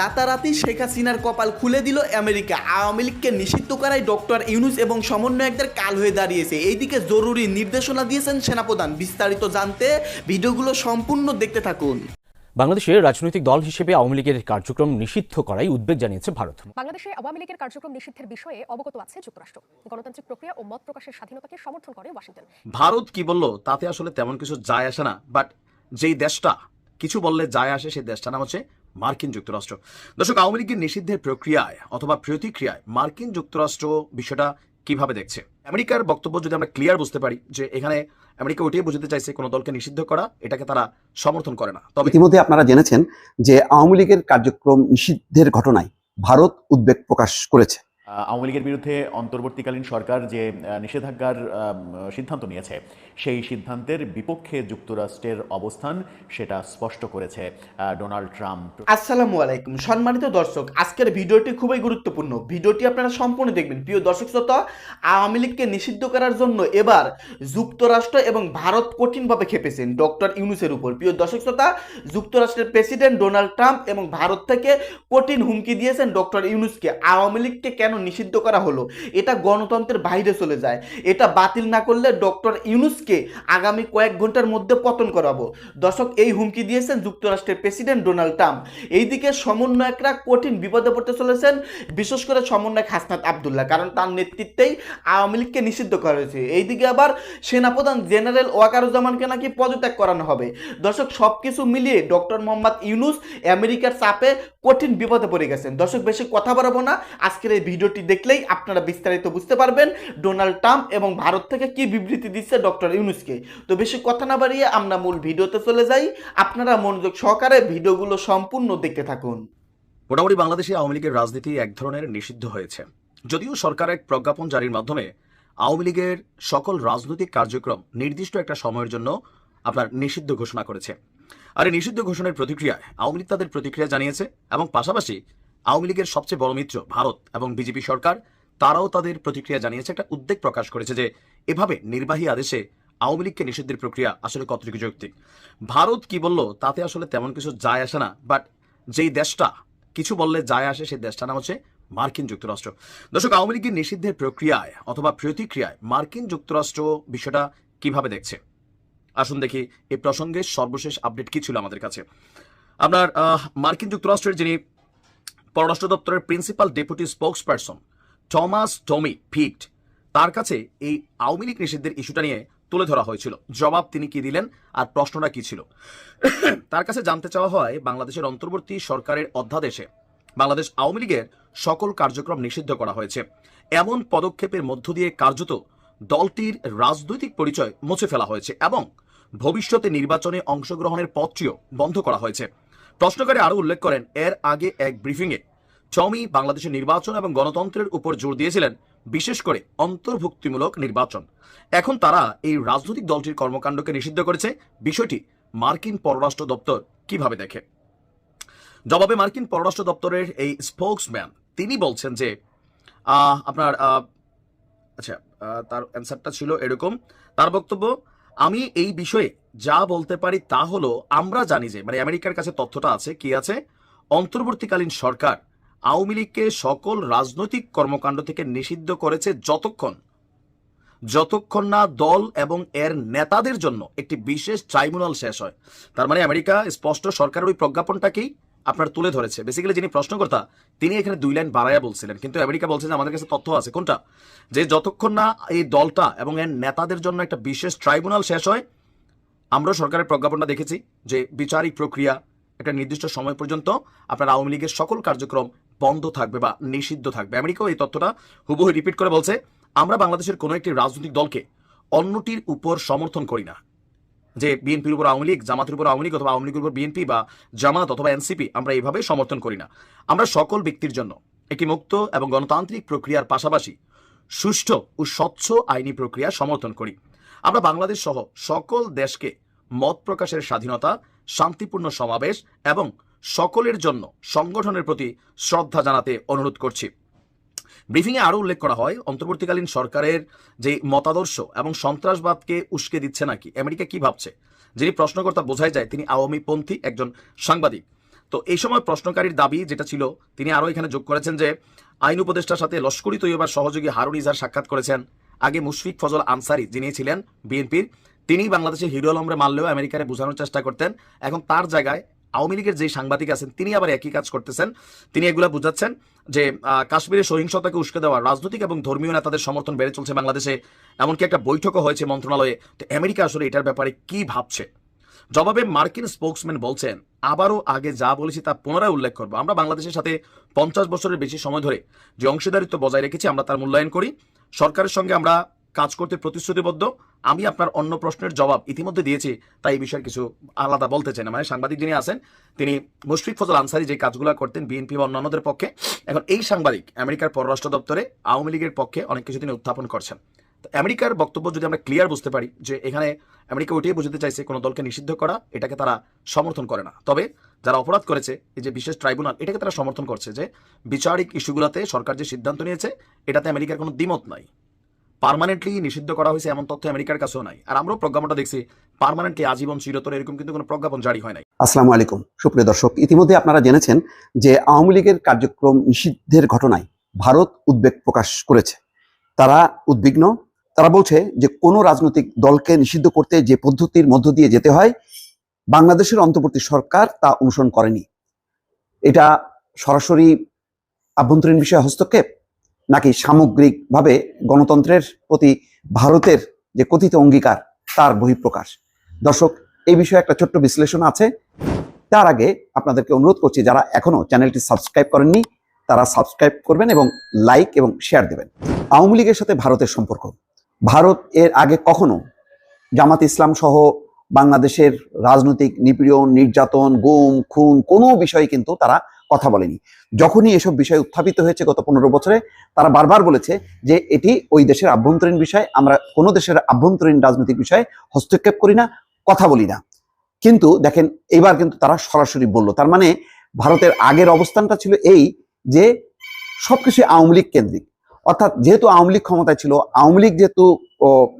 রাতারাতি শেখ হাসিনার কপাল খুলে দিল আমেরিকা। আওয়ামী লীগকে নিষিদ্ধ করায় ডক্টর ইউনুস এবং সমন্বয়কদের কাল হয়ে দাঁড়িয়েছে। এইদিকে জরুরি নির্দেশনা দিয়েছেন সেনাপ্রধান। বিস্তারিত জানতে ভিডিওগুলো সম্পূর্ণ দেখতে থাকুন। বাংলাদেশের রাজনৈতিক দল হিসেবে আওয়ামী লীগের কার্যক্রম নিষিদ্ধ করাই উদ্বেগ জানিয়েছে ভারত। বাংলাদেশে আওয়ামী লীগের কার্যক্রম নিষিদ্ধের বিষয়ে অবগত আছে যুক্তরাষ্ট্র। গণতান্ত্রিক প্রক্রিয়া ও মত প্রকাশের স্বাধীনতাকে সমর্থন করে ওয়াশিংটন। ভারত কি বলল তাতে আসলে তেমন কিছু যায় আসে না বাট যেই দেশটা কিছু বললে যায় আসে সেই দেশটার নাম হচ্ছে মার্কিন যুক্তরাষ্ট্র। দর্শক, আওয়ামী লীগের নিষিদ্ধের প্রক্রিয়ায় অথবা প্রতিক্রিয়ায় মার্কিন যুক্তরাষ্ট্র বিষয়টা কীভাবে দেখছে? আমেরিকার বক্তব্য যদি আমরা ক্লিয়ার বুঝতে পারি যে এখানে আমেরিকা ওটাই বুঝতে চাইছে কোনো দলকে নিষিদ্ধ করা, এটাকে তারা সমর্থন করে না। তবে ইতিমধ্যে আপনারা জেনেছেন যে আওয়ামী লীগের কার্যক্রম নিষিদ্ধের ঘটনায় ভারত উদ্বেগ প্রকাশ করেছে। আওয়ামী লীগের বিরুদ্ধে অন্তর্বর্তীকালীন সরকার যে নিষেধাজ্ঞার সিদ্ধান্ত নিয়েছে, সেই সিদ্ধান্তের বিপক্ষে যুক্তরাষ্ট্রের অবস্থান সেটা স্পষ্ট করেছে ডোনাল্ড ট্রাম্প। আসসালামু আলাইকুম। সম্মানিত দর্শক, আজকের ভিডিওটি খুবই গুরুত্বপূর্ণ। ভিডিওটি আপনারা সম্পূর্ণ দেখবেন। প্রিয় দর্শক শ্রোতা, আওয়ামী লীগকে নিষিদ্ধ করার জন্য এবার যুক্তরাষ্ট্র এবং ভারত কঠিনভাবে খেপেছেন ডক্টর ইউনুসের উপর। প্রিয় দর্শক শ্রোতা, যুক্তরাষ্ট্রের প্রেসিডেন্ট ডোনাল্ড ট্রাম্প এবং ভারত থেকে কঠিন হুমকি দিয়েছেন ডক্টর ইউনুসকে। আওয়ামী লীগকে কেন নিষিদ্ধ করা হলো। এটা গণতন্ত্রের বাইরে চলে যায়। এটা বাতিল না করলে ডক্টর ইউনুসকে আগামী কয়েক ঘণ্টার মধ্যে পতন করাবো। দর্শক, এই হুমকি দিয়েছেন যুক্তরাষ্ট্রের প্রেসিডেন্ট ডোনাল্ড ট্রাম্প। এইদিকে সমন্বয়করা কঠিন বিপদে পড়তে চলেছেন, বিশেষ করে সমন্বয়ক হাসনাত আবদুল্লাহ, কারণ তার নেতৃত্বেই আওয়ামী লীগকে নিষিদ্ধ করা হয়েছে। এইদিকে আবার সেনাপ্রধান জেনারেল ওয়াকারুজ্জামানকে নাকি পদত্যাগ করানো হবে। দর্শক সব কিছু মিলিয়ে ডক্টর মোহাম্মদ ইউনুস আমেরিকার চাপে কঠিন বিপদে পড়ে গেছেন। দর্শক, বেশি কথা বাড়াবো না। আজকের এই ভিডিওটি দেখলেই আপনারা বিস্তারিত বুঝতে পারবেন ডোনাল্ড ট্রাম্প এবং ভারত থেকে কি বিবৃতি দিচ্ছে ডক্টর ইউনুসকে। তো বেশি কথা না বাড়িয়ে আমরা মূল ভিডিওতে চলে যাই। আপনারা মনোযোগ সহকারে ভিডিওগুলো সম্পূর্ণ দেখতে থাকুন। মোটামুটি বাংলাদেশে আওয়ামী লীগের রাজনীতি এক ধরনের নিষিদ্ধ হয়েছে। যদিও সরকার এক প্রজ্ঞাপন জারির মাধ্যমে আওয়ামী লীগের সকল রাজনৈতিক কার্যক্রম নির্দিষ্ট একটা সময়ের জন্য আপনার নিষিদ্ধ ঘোষণা করেছে। আর এই নিষিদ্ধ ঘোষণার প্রতিক্রিয়ায় আওয়ামী লীগ তাদের প্রতিক্রিয়া জানিয়েছে এবং পাশাপাশি আওয়ামী লীগের সবচেয়ে বড় মিত্র ভারত এবং বিজেপি সরকার, তারাও তাদের প্রতিক্রিয়া জানিয়েছে, একটা উদ্বেগ প্রকাশ করেছে যে এভাবে নির্বাহী আদেশে আওয়ামী লীগকে নিষিদ্ধের প্রক্রিয়া আসলে কতটুকু যৌক্তিক। ভারত কি বলল, তাতে আসলে তেমন কিছু যায় আসে না বাট যেই দেশটা, কিছু বললে যায় আসে সেই দেশটা নাম হচ্ছে মার্কিন যুক্তরাষ্ট্র। দর্শক, আওয়ামী লীগের নিষিদ্ধের প্রক্রিয়ায় অথবা প্রতিক্রিয়ায় মার্কিন যুক্তরাষ্ট্র বিষয়টা কীভাবে দেখছে? আসুন দেখি এই প্রসঙ্গে সর্বশেষ আপডেট কি ছিল আমাদের কাছে। আপনার মার্কিন যুক্তরাষ্ট্রের যিনি পররাষ্ট্র দপ্তরের principal deputy spokesperson Thomas Tommy fit তার কাছে এই আওয়ামী লীগ নিষিদ্ধের ইস্যুটা নিয়ে তুলে ধরা হয়েছিল। জবাব তিনি কি দিলেন আর প্রশ্নটা কি ছিল? তার কাছে জানতে চাওয়া হয়, বাংলাদেশের অন্তর্বর্তী সরকারের অধ্যাদেশে বাংলাদেশ আওয়ামী লীগের সকল কার্যক্রম নিষিদ্ধ করা হয়েছে। এমন পদক্ষেপের মধ্য দিয়ে কার্যত দলটির রাজনৈতিক পরিচয় মুছে ফেলা হয়েছে এবং ভবিষ্যতে নির্বাচনে অংশগ্রহণের পথটিও বন্ধ করা হয়েছে। প্রশ্নকারী আরও উল্লেখ করেন, এর আগে এক ব্রিফিংয়ে চমি বাংলাদেশের নির্বাচন এবং গণতন্ত্রের উপর জোর দিয়েছিলেন, বিশেষ করে অন্তর্ভুক্তিমূলক নির্বাচন। এখন তারা এই রাজনৈতিক দলটির কর্মকাণ্ডকে নিষিদ্ধ করেছে। বিষয়টি মার্কিন পররাষ্ট্র দপ্তর কীভাবে দেখে? জবাবে মার্কিন পররাষ্ট্র দপ্তরের এই স্পোক্সম্যান, তিনি বলছেন যে আপনার আচ্ছা তার অ্যান্সারটা ছিল এরকম। তার বক্তব্য, আমি এই বিষয়ে যা বলতে পারি তা হলো, আমরা জানি যে মানে আমেরিকার কাছে তথ্যটা আছে, কি আছে? অন্তর্বর্তীকালীন সরকার আওয়ামী লীগকে সকল রাজনৈতিক কর্মকাণ্ড থেকে নিষিদ্ধ করেছে যতক্ষণ। যতক্ষণ না দল এবং এর নেতাদের জন্য একটি বিশেষ ট্রাইব্যুনাল শেষ হয়। তার মানে আমেরিকা, স্পষ্ট সরকারের ওই প্রজ্ঞাপনটাকেই আপনার তুলে ধরেছে? বেসিক্যালি যিনি প্রশ্নকর্তা, তিনি এখানে দুই লাইন বাড়াইয়া বলছিলেন। কিন্তু আমেরিকা বলছে যে আমাদের কাছে তথ্য আছে। কোনটা? যে যতক্ষণ না এই দলটা এবং এর নেতাদের জন্য একটা বিশেষ ট্রাইব্যুনাল শেষ হয় আমরা সরকারের প্রজ্ঞাপনটা দেখেছি যে বিচারিক প্রক্রিয়া একটা নির্দিষ্ট সময় পর্যন্ত আপনার আওয়ামী লীগের সকল কার্যক্রম বন্ধ থাকবে বা নিষিদ্ধ থাকবে। আমেরিকাও এই তথ্যটা হুবহু রিপিট করে বলছে, আমরা বাংলাদেশের কোনো একটি রাজনৈতিক দলকে অন্যটির উপর সমর্থন করি না। যে বিএনপির উপর আওয়ামী লীগ, জামাতের উপর আওয়ামী লীগ অথবা আওয়ামী লীগের উপর বিএনপি বা জামাত অথবা এনসিপি, আমরা এইভাবে সমর্থন করি না। আমরা সকল ব্যক্তির জন্য একটি মুক্ত এবং গণতান্ত্রিক প্রক্রিয়ার পাশাপাশি সুষ্ঠু ও স্বচ্ছ আইনি প্রক্রিয়া সমর্থন করি। আমরা বাংলাদেশ সহ সকল দেশকে মত প্রকাশের স্বাধীনতা, শান্তিপূর্ণ সমাবেশ এবং সকলের জন্য সংগঠনের প্রতি শ্রদ্ধা জানাতে অনুরোধ করছি। ব্রিফিংয়ে আরও উল্লেখ করা হয়, অন্তর্বর্তীকালীন সরকারের যে মতাদর্শ এবং সন্ত্রাসবাদকে উস্কে দিচ্ছে নাকি, আমেরিকা কি ভাবছে? যিনি প্রশ্নকর্তা বোঝাই যায়, তিনি আওয়ামী পন্থী একজন সাংবাদিক। তো এই সময় প্রশ্নকারীর দাবি যেটা ছিল, তিনি আরও এখানে যোগ করেছেন যে, আইন উপদেষ্টার সাথে লস্করি তৈয়বার সহযোগী হারুন ইজার সাক্ষাৎ করেছেন। আগে মুশফিক ফজল আনসারি যিনি ছিলেন বিএনপির তিনি বাংলাদেশের হিরো আলমরে মারলেও আমেরিকারে বোঝানোর চেষ্টা করতেন। এখন তার জায়গায় আওয়ামী লীগের যে সাংবাদিক আছেন তিনি আবার একই কাজ করতেছেন। তিনি এগুলা বুঝাচ্ছেন যে আহ, কাশ্মীরের সহিংসতাকে উস্কে দেওয়া রাজনৈতিক এবং ধর্মীয় নেতাদের সমর্থন বেড়ে চলছে বাংলাদেশে। এমনকি একটা বৈঠকও হয়েছে মন্ত্রণালয়ে। তো আমেরিকা আসলে এটার ব্যাপারে কি ভাবছে? জবাবে মার্কিন স্পোক্সম্যান বলছেন আবারও আগে যা বলেছি তা পুনরায় উল্লেখ করব। আমরা বাংলাদেশের সাথে পঞ্চাশ বছরের বেশি সময় ধরে যে অংশীদারিত্ব বজায় রেখেছি আমরা তার মূল্যায়ন করি। সরকারের সঙ্গে আমরা কাজ করতে প্রতিশ্রুতিবদ্ধ? আমি আপনার অন্য প্রশ্নের জবাব ইতিমধ্যে দিয়েছি, তাই এই বিষয়ে কিছু আলাদা বলতে চাই না। মানে সাংবাদিক যিনি আছেন, তিনি মুশফিক ফজল আনসারি যে কাজগুলো করতেন বিএনপি বা অন্যান্যদের পক্ষে, এখন এই সাংবাদিক আমেরিকার পররাষ্ট্র দপ্তরে আওয়ামী লীগের পক্ষে অনেক কিছু তিনি উত্থাপন করছেন। আমেরিকার বক্তব্য যদি আমরা ক্লিয়ার বুঝতে পারি, যে এখানে আমেরিকা ওইটাই বুঝতে চাইছে কোনো দলকে নিষিদ্ধ করা, এটাকে তারা সমর্থন করে না। তবে যারা অপরাধ করেছে, এই যে বিশেষ ট্রাইব্যুনাল, এটাকে তারা সমর্থন করছে যে বিচারিক ইস্যুগুলোতে সরকার যে সিদ্ধান্ত নিয়েছে, এটাতে আমেরিকার কোনো দ্বিমত নাই। পার্মানেন্টলি নিষিদ্ধ করা হয়েছে এমন তথ্য আমেরিকার কাছেও নাই। আর আমরাও প্রজ্ঞাপনটা দেখছি পার্মানেন্টলি আজীবন চিরতর এরকম কিন্তু কোনো প্রজ্ঞাপন জারি হয় নাই। আসসালামু আলাইকুম, সুপ্রিয় দর্শক। ইতিমধ্যে আপনারা জেনেছেন যে আওয়ামী লীগের কার্যক্রম নিষিদ্ধের ঘটনায় ভারত উদ্বেগ প্রকাশ করেছে। তারা উদ্বিগ্ন, তারা বলছে যে কোনো রাজনৈতিক দলকে নিষিদ্ধ করতে যে পদ্ধতির মধ্য দিয়ে যেতে হয়, বাংলাদেশের অন্তর্বর্তী সরকার তা অনুসরণ করেনি। এটা সরাসরি আভ্যন্তরীণ বিষয়ে হস্তক্ষেপ? নাকি সামগ্রিকভাবে গণতন্ত্রের প্রতি ভারতের যে কথিত অঙ্গীকার, তার বহিঃপ্রকাশ? দর্শক, এই বিষয়ে একটা ছোট্ট বিশ্লেষণ আছে। তার আগে আপনাদেরকে অনুরোধ করছি, যারা এখনও চ্যানেলটি সাবস্ক্রাইব করেননি, তারা সাবস্ক্রাইব করবেন এবং লাইক এবং শেয়ার দেবেন। আওয়ামী লীগের সাথে ভারতের সম্পর্ক। ভারত এর আগে কখনো জামাত ইসলাম সহ বাংলাদেশের রাজনৈতিক নিপীড়ন, নির্যাতন, গুম, খুন কোনো বিষয়ে কিন্তু তারা কথা বলেনি। যখনই এসব বিষয় উত্থাপিত হয়েছে গত পনেরো বছরে, তারা বারবার বলেছে যে এটি ওই দেশের আভ্যন্তরীণ বিষয়, আমরা কোনো দেশের আভ্যন্তরীণ রাজনৈতিক বিষয়ে হস্তক্ষেপ করি না, কথা বলি না। কিন্তু দেখেন, এবার কিন্তু তারা সরাসরি বলল, তার মানে ভারতের আগের অবস্থানটা ছিল এই যে সবকিছু আওয়ামী লীগ কেন্দ্রিক। অর্থাৎ যেহেতু আওয়ামী লীগ ক্ষমতায় ছিল, আওয়ামী লীগ যেহেতু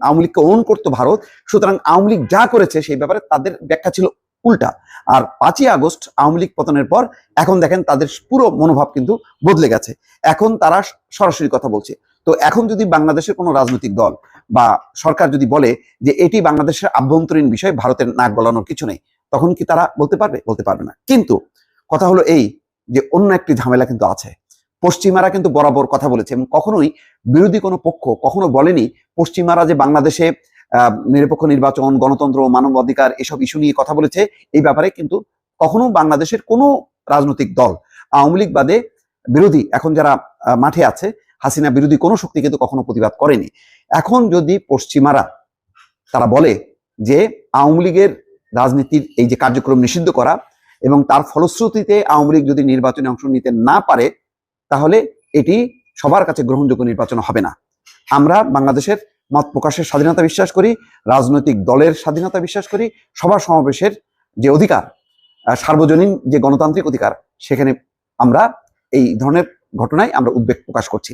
আওয়ামী লীগকে ওন করতো ভারত, সুতরাং আওয়ামী লীগ যা করেছে সেই ব্যাপারে তাদের ব্যাখ্যা ছিল উল্টা। আর পাঁচই আগস্ট আওয়ামী লীগ পতনের পর এখন দেখেন তাদের পুরো মনোভাব কিন্তু বদলে গেছে। এখন তারা সরাসরি কথা বলছে। তো এখন যদি বাংলাদেশের কোনো রাজনৈতিক দল বা সরকার যদি বলে যে এটি বাংলাদেশের আভ্যন্তরীণ বিষয়, ভারতের নাক গলানোর কিছু নেই, তখন কি তারা বলতে পারবে? বলতে পারবে না। কিন্তু কথা হলো এই যে অন্য একটি ঝামেলা কিন্তু আছে। পশ্চিমারা কিন্তু বরাবর কথা বলেছে এবং কখনোই বিরোধী কোনো পক্ষ কখনো বলেনি পশ্চিমারা যে বাংলাদেশে নিরপেক্ষ নির্বাচন, গণতন্ত্র, মানবাধিকার এসব ইস্যু নিয়ে কথা বলেছে। এই ব্যাপারে কিন্তু কখনো বাংলাদেশের কোনো রাজনৈতিক দল আওয়ামী লীগ বাদে বিরোধী এখন যারা মাঠে আছে, হাসিনা বিরোধী কোনো শক্তি কিন্তু কখনো প্রতিবাদ করেনি। এখন যদি পশ্চিমারা তারা বলে যে আওয়ামী লীগের রাজনীতির এই যে কার্যক্রম নিষিদ্ধ করা এবং তার ফলশ্রুতিতে আওয়ামী লীগ যদি নির্বাচনে অংশ নিতে না পারে, তাহলে এটি সবার কাছে গ্রহণযোগ্য নির্বাচন হবে না। আমরা বাংলাদেশের মত প্রকাশের স্বাধীনতা বিশ্বাস করি, রাজনৈতিক দলের স্বাধীনতা বিশ্বাস করি, সভা সমাবেশের যে অধিকার সার্বজনীন যে গণতান্ত্রিক অধিকার, সেখানে আমরা এই ধরনের ঘটনায় আমরা উদ্বেগ প্রকাশ করছি।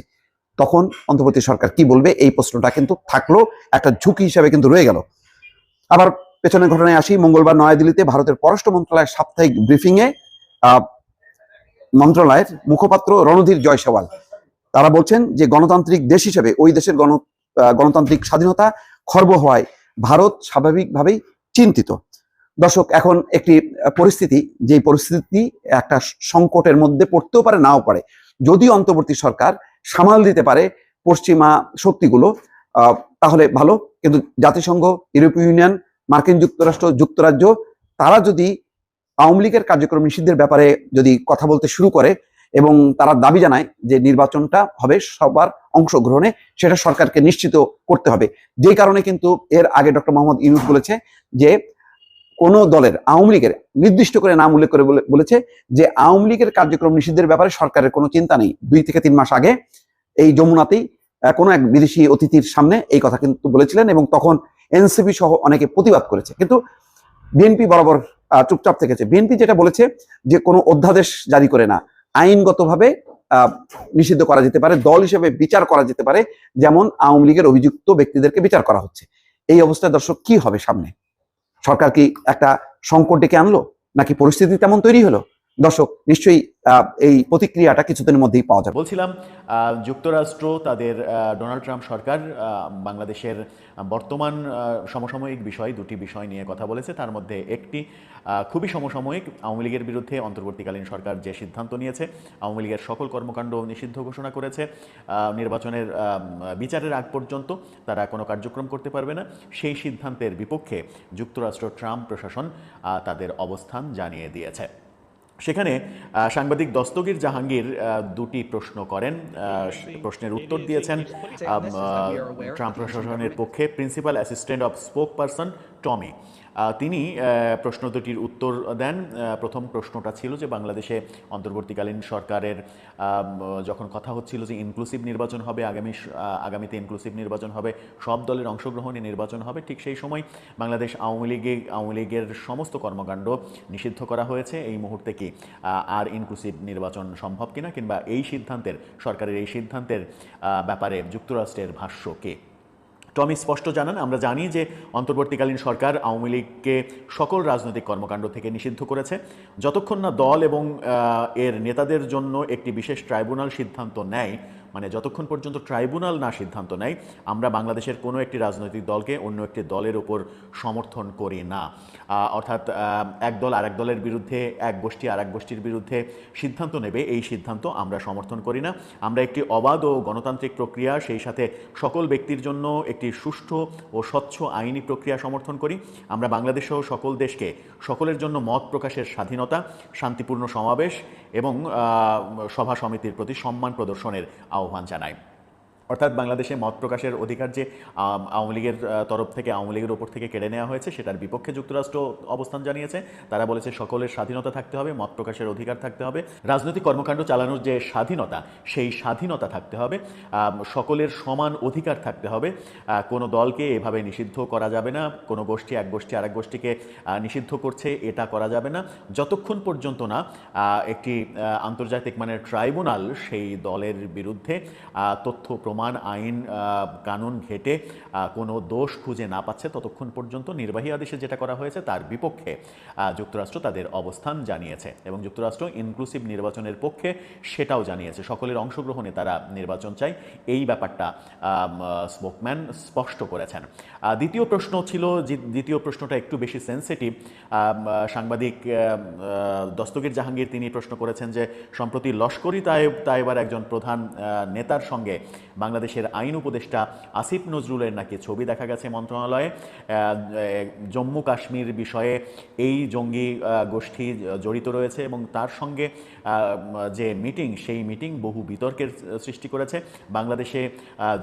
তখন অন্তর্বর্তী সরকার কি বলবে, এই প্রশ্নটা কিন্তু থাকল, একটা ঝুঁকি হিসাবে কিন্তু রয়ে গেল। আবার পেছনের ঘটনায় আসি, মঙ্গলবার নয়াদিল্লিতে ভারতের পররাষ্ট্র মন্ত্রণালয়ের সাপ্তাহিক ব্রিফিংয়ে মন্ত্রণালয়ের মুখপাত্র রণধীর জয়সওয়াল, তারা বলছেন যে গণতান্ত্রিক দেশ হিসেবে ওই দেশের গণ গণতান্ত্রিক স্বাধীনতা খর্ব হওয়ায় ভারত স্বাভাবিকভাবেই চিন্তিত। দর্শক, এখন একটি পরিস্থিতি যে পরিস্থিতি একটা সংকটের মধ্যে পড়তেও পারে, নাও পারে। যদি অন্তর্বর্তী সরকার সামাল দিতে পারে পশ্চিমা শক্তিগুলো তাহলে ভালো। কিন্তু জাতিসংঘ, ইউরোপীয় ইউনিয়ন, মার্কিন যুক্তরাষ্ট্র, যুক্তরাজ্য, তারা যদি আওয়ামী লীগের কার্যক্রম নিষিদ্ধের ব্যাপারে যদি কথা বলতে শুরু করে এবং তারা দাবি জানায় যে নির্বাচনটা হবে সবার অংশগ্রহণে, সেটা সরকারকে নিশ্চিত করতে হবে। যেই কারণে কিন্তু এর আগে ডক্টর মোহাম্মদ ইউনুস বলেছে যে কোন দলের আওয়ামী লীগের, নির্দিষ্ট করে নাম উল্লেখ করে বলে- বলেছে যে আওয়ামী লীগের কার্যক্রম নিষিদ্ধের ব্যাপারে সরকারের কোনো চিন্তা নেই। দুই থেকে তিন মাস আগে এই যমুনাতেই কোনো এক বিদেশি অতিথির সামনে এই কথা কিন্তু বলেছিলেন এবং তখন এনসিপি সহ অনেকে প্রতিবাদ করেছে। কিন্তু বিএনপি বরাবর চুপচাপ থেকেছে। বিএনপি যেটা বলেছে যে কোনো অধ্যাদেশ জারি করে না। আইনগতভাবে নিষিদ্ধ করা যেতে পারে, দল হিসেবে বিচার করা যেতে পারে, যেমন আওয়ামী লীগের অভিযুক্ত ব্যক্তিদেরকে বিচার করা হচ্ছে। এই অবস্থায় দর্শক, কি হবে সামনে? সরকার কি একটা সংকট ডেকে আনলো? নাকি পরিস্থিতি তেমন তৈরি হলো? দর্শক, নিশ্চয়ই এই প্রতিক্রিয়াটা কিছুদিনের মধ্যেই পাওয়া যাবে। বলছিলাম যুক্তরাষ্ট্র, তাদের ডোনাল্ড ট্রাম্প সরকার বাংলাদেশের বর্তমান সমসাময়িক বিষয়, দুটি বিষয় নিয়ে কথা বলেছে। তার মধ্যে একটি খুবই সমসাময়িক, আওয়ামী লীগের বিরুদ্ধে অন্তর্বর্তীকালীন সরকার যে সিদ্ধান্ত নিয়েছে, আওয়ামী লীগের সকল কর্মকাণ্ড নিষিদ্ধ ঘোষণা করেছে। নির্বাচনের বিচারের আগ পর্যন্ত তারা কোনো কার্যক্রম করতে পারবে না। সেই সিদ্ধান্তের বিপক্ষে যুক্তরাষ্ট্র ট্রাম্প প্রশাসন তাদের অবস্থান জানিয়ে দিয়েছে। সেখানে সাংবাদিক দস্তগীর জাহাঙ্গীর দুটি প্রশ্ন করেন প্রশ্নের উত্তর দিয়েছেন ট্রাম্প প্রশাসনের পক্ষে principal assistant of spokesperson Tommy. তিনি প্রশ্ন দুটির উত্তর দেন। প্রথম প্রশ্নটা ছিল যে বাংলাদেশে অন্তর্বর্তীকালীন সরকারের যখন কথা হচ্ছিল যে ইনক্লুসিভ নির্বাচন হবে, আগামী আগামীতে ইনক্লুসিভ নির্বাচন হবে, সব দলের অংশগ্রহণে নির্বাচন হবে, ঠিক সেই সময় বাংলাদেশ আওয়ামী লীগে, আওয়ামী লীগের সমস্ত কর্মকাণ্ড নিষিদ্ধ করা হয়েছে। এই মুহূর্তে কি আর ইনক্লুসিভ নির্বাচন সম্ভব কিনা কিংবা এই সিদ্ধান্তের, সরকারের এই সিদ্ধান্তের ব্যাপারে যুক্তরাষ্ট্রের ভাষ্য কে? টমি স্পষ্ট জানান, আমরা জানি যে অন্তর্বর্তীকালীন সরকার আওয়ামী লীগকে সকল রাজনৈতিক কর্মকাণ্ড থেকে নিষিদ্ধ করেছে। যতক্ষণ না দল এবং এর নেতাদের জন্য একটি বিশেষ ট্রাইব্যুনাল সিদ্ধান্ত নেয় মানে যতক্ষণ পর্যন্ত ট্রাইব্যুনাল না সিদ্ধান্ত নেয়, আমরা বাংলাদেশের কোনো একটি রাজনৈতিক দলকে অন্য একটি দলের উপর সমর্থন করি না। অর্থাৎ এক দল আরেক দলের বিরুদ্ধে, এক গোষ্ঠী আরেক গোষ্ঠীর বিরুদ্ধে সিদ্ধান্ত নেবে, এই সিদ্ধান্ত আমরা সমর্থন করি না। আমরা একটি অবাধ ও গণতান্ত্রিক প্রক্রিয়া, সেই সাথে সকল ব্যক্তির জন্য একটি সুষ্ঠু ও স্বচ্ছ আইনি প্রক্রিয়া সমর্থন করি। আমরা বাংলাদেশ সহ সকল দেশকে সকলের জন্য মত প্রকাশের স্বাধীনতা, শান্তিপূর্ণ সমাবেশ এবং সভা সমিতির প্রতি সম্মান প্রদর্শনের আহ্বান 合うファ。অর্থাৎ বাংলাদেশে মত প্রকাশের অধিকার যে আওয়ামী লীগের তরফ থেকে, আওয়ামী লীগের ওপর থেকে কেড়ে নেওয়া হয়েছে, সেটার বিপক্ষে যুক্তরাষ্ট্র অবস্থান জানিয়েছে। তারা বলেছে সকলের স্বাধীনতা থাকতে হবে, মত প্রকাশের অধিকার থাকতে হবে। রাজনৈতিক কর্মকাণ্ড চালানোর যে স্বাধীনতা, সেই স্বাধীনতা থাকতে হবে। সকলের সমান অধিকার থাকতে হবে। কোনো দলকে এভাবে নিষিদ্ধ করা যাবে না। কোনো গোষ্ঠী, এক গোষ্ঠী, আরেক গোষ্ঠীকে নিষিদ্ধ করছে, এটা করা যাবে না। যতক্ষণ পর্যন্ত না একটি আন্তর্জাতিক মানের ট্রাইব্যুনাল সেই দলের বিরুদ্ধে তথ্য প্রমাণ, আইন কানুন ঘেটে কোনো দোষ খুঁজে না পাচ্ছে ততক্ষণ পর্যন্ত নির্বাহী আদেশে যেটা করা হয়েছে তার বিপক্ষে যুক্তরাষ্ট্র তাদের অবস্থান জানিয়েছে এবং যুক্তরাষ্ট্র ইনক্লুসিভ নির্বাচনের পক্ষে সেটাও জানিয়েছে। সকলের অংশগ্রহণে তারা নির্বাচন চায়। এই ব্যাপারটা স্পোকম্যান স্পষ্ট করেছেন। দ্বিতীয় প্রশ্ন ছিল দ্বিতীয় প্রশ্নটা একটু বেশি সেন্সিটিভ সাংবাদিক দস্তগীর জাহাঙ্গীর তিনি প্রশ্ন করেছেন যে, সম্প্রতি লস্করি তায়েব তায়েবার একজন প্রধান নেতার সঙ্গে বাংলাদেশের আইন উপদেষ্টা আসিফ নজরুলের নাকি ছবি দেখা গেছে মন্ত্রণালয়ে। জম্মু কাশ্মীর বিষয়ে এই জঙ্গি গোষ্ঠী জড়িত রয়েছে এবং তার সঙ্গে যে মিটিং, সেই মিটিং বহু বিতর্কের সৃষ্টি করেছে। বাংলাদেশে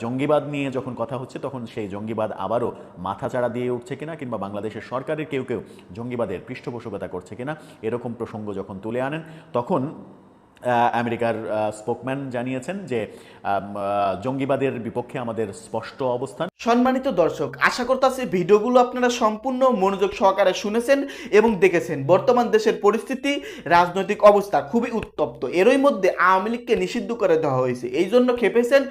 জঙ্গিবাদ নিয়ে যখন কথা হচ্ছে, তখন সেই জঙ্গিবাদ আবারও মাথাচাড়া দিয়ে উঠছে কিনা কিংবা বাংলাদেশের সরকারের কেউ কেউ জঙ্গিবাদের পৃষ্ঠপোষকতা করছে কিনা, এরকম প্রসঙ্গ যখন তুলে আনেন, তখন আমেরিকার স্পোকম্যান জানিয়েছেন যে জঙ্গিবাদের বিপক্ষে আমাদের স্পষ্ট অবস্থান। সম্মানিত দর্শক, আশা করতেছি ভিডিওগুলো আপনারা সম্পূর্ণ মনোযোগ সহকারে শুনেছেন এবং দেখেছেন। বর্তমান দেশের পরিস্থিতি, রাজনৈতিক অবস্থা খুবই উত্তপ্ত। এরই মধ্যে আওয়ামী লীগকে নিষিদ্ধ করে দেওয়া হয়েছে। এই জন্য খেপেছেন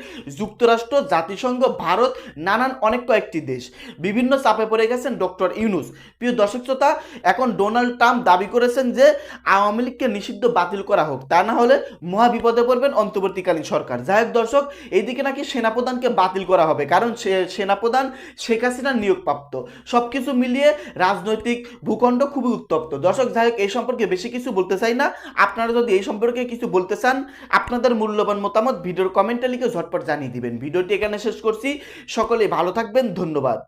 যুক্তরাষ্ট্র, জাতিসংঘ, ভারত, নানান অনেক কয়েকটি দেশ। বিভিন্ন চাপে পড়ে গেছেন ডক্টর ইউনুস। প্রিয় দর্শক শ্রোতা, এখন ডোনাল্ড ট্রাম্প দাবি করেছেন যে, আওয়ামী লীগকে নিষিদ্ধ বাতিল করা হোক। তা না হলে মহা বিপদে পড়বেন অন্তর্বর্তীকালীন সরকার। যাই হোক দর্শক, এইদিকে নাকি সেনাপ্রধানকে বাতিল করা হবে, কারণ সেনাপ্রধান শেখ হাসিনার নিয়োগপ্রাপ্ত। সব কিছু মিলিয়ে রাজনৈতিক ভূখণ্ড খুবই উত্তপ্ত। দর্শক, যাই হোক, এই সম্পর্কে বেশি কিছু বলতে চাই না। আপনারা যদি এই সম্পর্কে কিছু বলতে চান, আপনাদের মূল্যবান মতামত ভিডিওর কমেন্টে লিখে ঝটপট জানিয়ে দিবেন। ভিডিওটি এখানে শেষ করছি। সকলে ভালো থাকবেন, ধন্যবাদ।